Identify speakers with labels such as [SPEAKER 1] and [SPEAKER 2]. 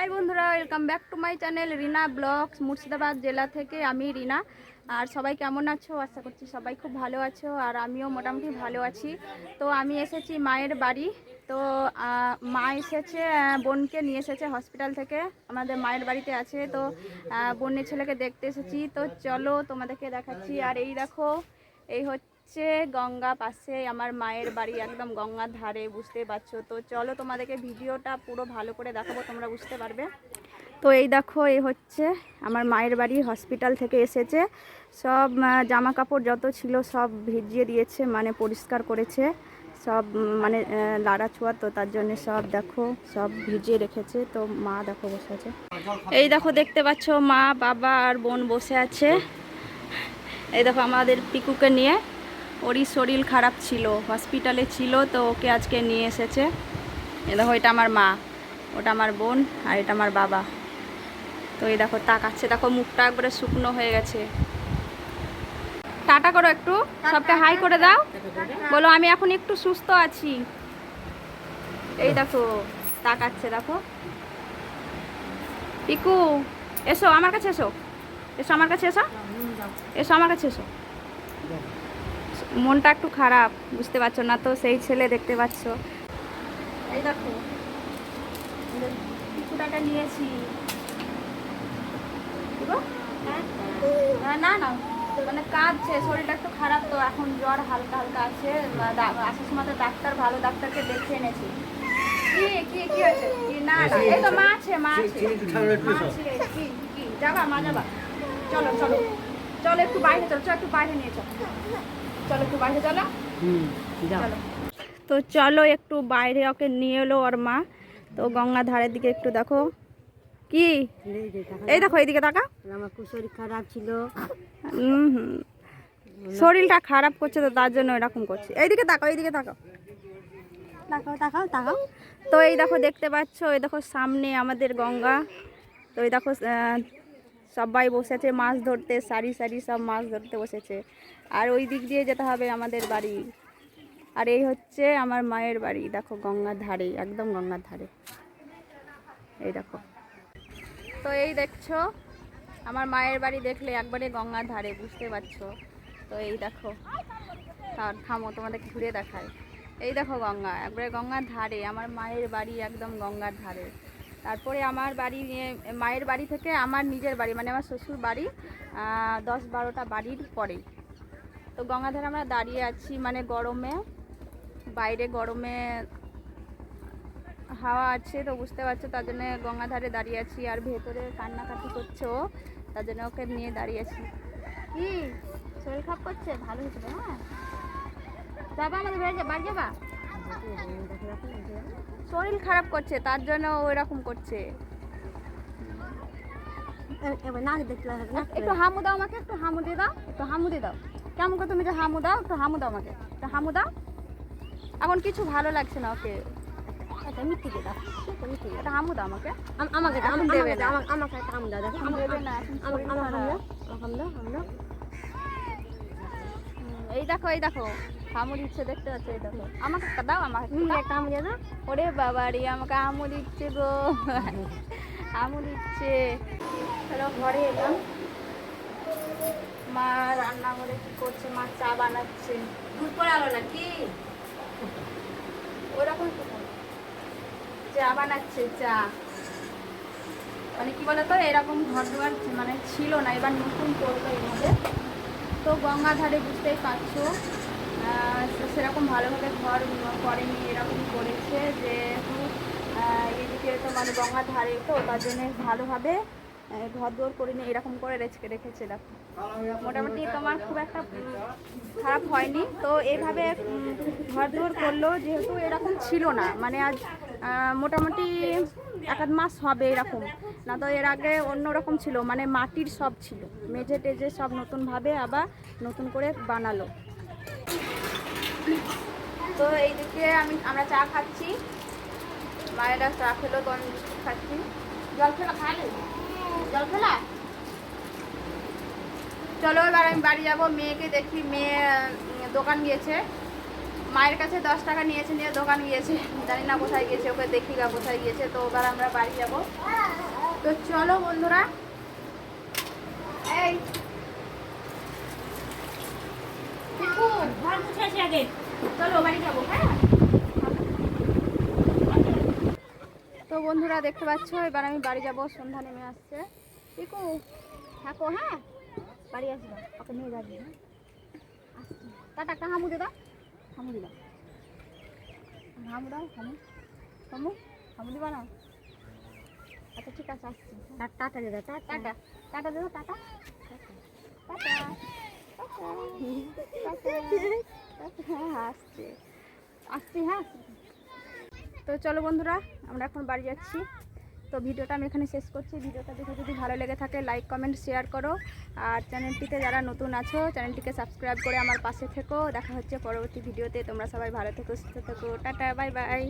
[SPEAKER 1] High বন্ধুরা welcome back to my channel Rina blogs Murshidabad জেলা থেকে আমি রিনা। আর সবাই কেমন আছো? আশা করছি সবাই খুব ভালো আছো, আর আমিও মোটামুটি ভালো আছি। তো আমি এসেছি মায়ের বাড়ি। তো মা এসেছে বোনকে নিয়ে এসেছে হসপিটাল থেকে। আমাদের মায়ের বাড়িতে আছে। তো বোনের ছেলেকে দেখতে এসেছি। তো চলো তোমাদেরকে দেখাচ্ছি। আর এই দেখো, এই হচ্ছে গঙ্গা পাশে আমার মায়ের বাড়ি একদম গঙ্গার ধারে বুঝতে পারছ। তো চলো তোমাদেরকে ভিডিওটা পুরো ভালো করে দেখাবো, তোমরা বুঝতে পারবে। তো এই দেখো এই হচ্ছে আমার মায়ের বাড়ি, হসপিটাল থেকে এসেছে। সব জামা কাপড় যত ছিল সব ভিজিয়ে দিয়েছে মানে পরিষ্কার করেছে। সব মানে লাড়া ছোঁয়া তো তার জন্য সব দেখো, সব ভিজিয়ে রেখেছে। তো মা দেখো বসে আছে। এই দেখো, দেখতে পাচ্ছ মা, বাবা আর বোন বসে আছে। এই দেখো আমাদের পিকুকে নিয়ে। ওরই শরীর খারাপ ছিল হসপিটালে ছিল তো ওকে আজকে নিয়ে এসেছে। এ দেখো এটা আমার মা ওটা আমার বোন আর এটা আমার বাবা। তো এই দেখো তাকাচ্ছে দেখো মুখটা একবারে শুকনো হয়ে গেছে। টাটা করো একটু সবকে হাই করে দাও। বলো আমি এখন একটু সুস্থ আছি। এই দেখো তাকাচ্ছে দেখো। পিকু এসো আমার কাছে এসো। এসো আমার কাছে এসো। এসো আমার কাছে এসো। মনটা একটু খারাপ বুঝতে পারছ না তো সেই ছেলে দেখতে পাচ্ছ এই দেখো পিকুটাকে নিয়েছি হ্যাঁ, না না মানে কাঁদছে শরীরটা একটু খারাপ তো এখন জ্বর হালকা হালকা আছে আসার সময় তো ডাক্তার ভালো ডাক্তারকে দেখে এনেছি কি কি কি হয়েছে না না এই তো মা আছে মা আছে মা আছে কি যাবা মা যাবা চলো চলো চলো একটু বাইরে চলো চলো একটু বাইরে নিয়ে চলো। চলো একটু বাইরে চলো। চলো। তো চলো একটু বাইরে ওকে নিয়ে এলো ওর মা। তো গঙ্গা ধারের দিকে একটু দেখো। কি? এই দেখো এইদিকে তাকা।
[SPEAKER 2] আমার শরীর খারাপ ছিল।
[SPEAKER 1] হুম হুম। শরীরটা খারাপ করছে তো তার জন্য এরকম করছে। এইদিকে তাকাও এইদিকে তাকাও।
[SPEAKER 2] তাকাও তাকাও তাকাও।
[SPEAKER 1] তো এই দেখো দেখতে পাচ্ছ এই দেখো সামনে আমাদের গঙ্গা। তো এই দেখো সবাই বসেছে, মাছ ধরতে, সারি সারি সব মাছ ধরতে বসেছে। আর ওই দিক দিয়ে যেতে হবে আমাদের বাড়ি। আর এই হচ্ছে আমার মায়ের বাড়ি, দেখো গঙ্গার ধারে, একদম গঙ্গার ধারে। এই দেখো। তো এই দেখছ, আমার মায়ের বাড়ি দেখলে একবারে গঙ্গার ধারে, বুঝতে পারছ? তো এই দেখো তার থামো তোমাদের ঘুরে দেখায় এই দেখো গঙ্গা, একবারে গঙ্গার ধারে, আমার মায়ের বাড়ি একদম গঙ্গার ধারে। তারপরে আমার বাড়ি মায়ের বাড়ি থেকে আমার নিজের বাড়ি মানে আমার শ্বশুর বাড়ি দশ বারোটা বাড়ির পরেই তো গঙ্গাধারে আমরা দাঁড়িয়ে আছি মানে গরমে, বাইরে গরমে হাওয়া আছে তো বুঝতে পারছ, তার জন্য গঙ্গাধারে দাঁড়িয়ে আছি, আর ভেতরে কান্নাকাটি করছে ও, তার জন্য ওকে নিয়ে দাঁড়িয়ে আছি। কি? শরীর খারাপ করছে? ভালো হয়েছে হ্যাঁ? যাবা আমাদের বাড়ি যাবা? শরীর খারাপ করছে তার জন্য ওই রকম করছে একটু হামু দাও আমাকে একটু হামু দিয়ে দাও একটু হামু দিয়ে দাও। কেমন করে তুমি যে হামু দাও একটু হামু দাও আমাকে একটু হামু দাও। এখন কিছু ভালো লাগছে না ওকে?
[SPEAKER 2] এটা মিষ্টি দিয়ে দাও এটা দাও।
[SPEAKER 1] একটা হামু দাও আমাকে।
[SPEAKER 2] আম- আমাকে দাও, আমাকে দাও। আমাকে- আমাকে দাও আমাকে আমাকে। দাও আমাকে দাও দাও।
[SPEAKER 1] এই দেখো এই দেখো। হামু দিচ্ছে দেখতে পাচ্ছ? এই দেখো। আমাকে দাও আমাকে একটা দাও। ওরে বাবা রে আমাকে আমু দিচ্ছে গো। আমু দিচ্ছে। চলো ঘরে এলাম। মা রান্না করে কি করছে? মা চা বানাচ্ছে।
[SPEAKER 2] দুধ পড়ে আলো নাকি?
[SPEAKER 1] ওরকম চা বানাচ্ছে চা। মানে কি বলতো? এরকম ঘর দুয়ার মানে ছিল না এবার নতুন করল এইভাবে তো গঙ্গাধারে বুঝতেই পারছ। সেরকম ভালোভাবে ঘর করেনি এরকম করেছে। যেহেতু এদিকে তো মানে গঙ্গার ধারে তো তার জন্য ভালোভাবে ঘর দুয়ার করে এরকম করে রেখে রেখেছে দেখো। মোটামুটি তোমার খুব একটা খারাপ হয়নি। তো এইভাবে উম, ঘর দুয়ার করল যেহেতু এরকম ছিল না। মানে আজ মোটামুটি এক আধ মাস হবে এরকম। না তো এর আগে অন্যরকম ছিল মানে মাটির সব ছিল। মেঝে টেজে সব নতুনভাবে আবার নতুন করে বানালো। তো এইদিকে আমি, আমরা চা খাচ্ছি। মায়েরা চা খেলো তো আমি বিস্কুট খাচ্ছি। জল খেলা খাইলে জল খেলা? চলো এবার আমি বাড়ি যাব, মেয়েকে দেখি, মেয়ে দোকান গিয়েছে। মায়ের কাছে দশ টাকা নিয়েছে নিয়ে দোকান গিয়েছে। জানি না কোথায় গিয়েছে ওকে দেখি গা কোথায় গিয়েছে তো এবার আমরা বাড়ি যাব। তো চলো বন্ধুরা। এই। চলো বাড়ি যাব হ্যাঁ? তো বন্ধুরা দেখতে পাচ্ছ? এবার আমি বাড়ি যাব সন্ধ্যা নেমে আসছে। পিকু থাকো হ্যাঁ? বাড়ি আসব ওকে নিয়ে যাবি হ্যাঁ? আসছি। টাটা একটা হামু দাও। হামু দিবা হামু। দাও হামু হামু হামু দিবা না? আচ্ছা ঠিক আছে আসছি।
[SPEAKER 2] টাটা দে দাও, tata.
[SPEAKER 1] Tata. Tata. Tata. Tata. Tata. হ্যাঁ আসছে। আসছি হ্যাঁ। তো চলো বন্ধুরা আমরা এখন বাড়ি যাচ্ছি। তো ভিডিওটা আমি এখানে শেষ করছি। ভিডিওটা দেখে যদি ভালো লেগে থাকে লাইক কমেন্ট শেয়ার করো। আর চ্যানেলটিতে যারা নতুন আছো, চ্যানেলটিকে সাবস্ক্রাইব করে আমার পাশে থেকো। দেখা হচ্ছে পরবর্তী ভিডিওতে। তোমরা সবাই ভালো থেকো, সুস্থ থেকো। Tata bye bye